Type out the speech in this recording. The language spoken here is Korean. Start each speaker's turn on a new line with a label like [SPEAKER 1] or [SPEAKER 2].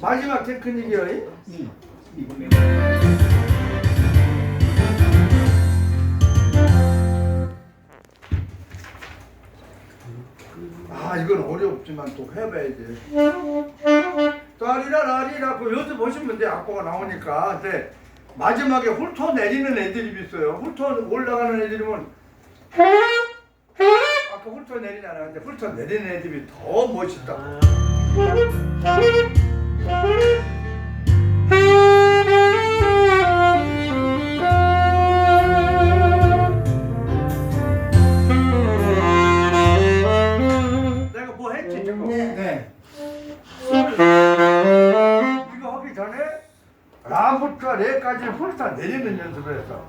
[SPEAKER 1] 마지막 테크닉이요.
[SPEAKER 2] 응. 이번에
[SPEAKER 1] 아 이건 어렵지만 또 해봐야지. 따리라 라리라 그 여기서 보시면 돼 악보가 나오니까. 근데 마지막에 훑어 내리는 애드립이 있어요. 훑어 올라가는 애드립은 아까 훑어 내리잖아. 근데 훑어 내리는 애드립이 더 멋있다. 내 뭐 했지 지금?
[SPEAKER 2] 네.
[SPEAKER 1] 이거 하기 전에 라부터 레까지 훑어 내리는 연습을 했어.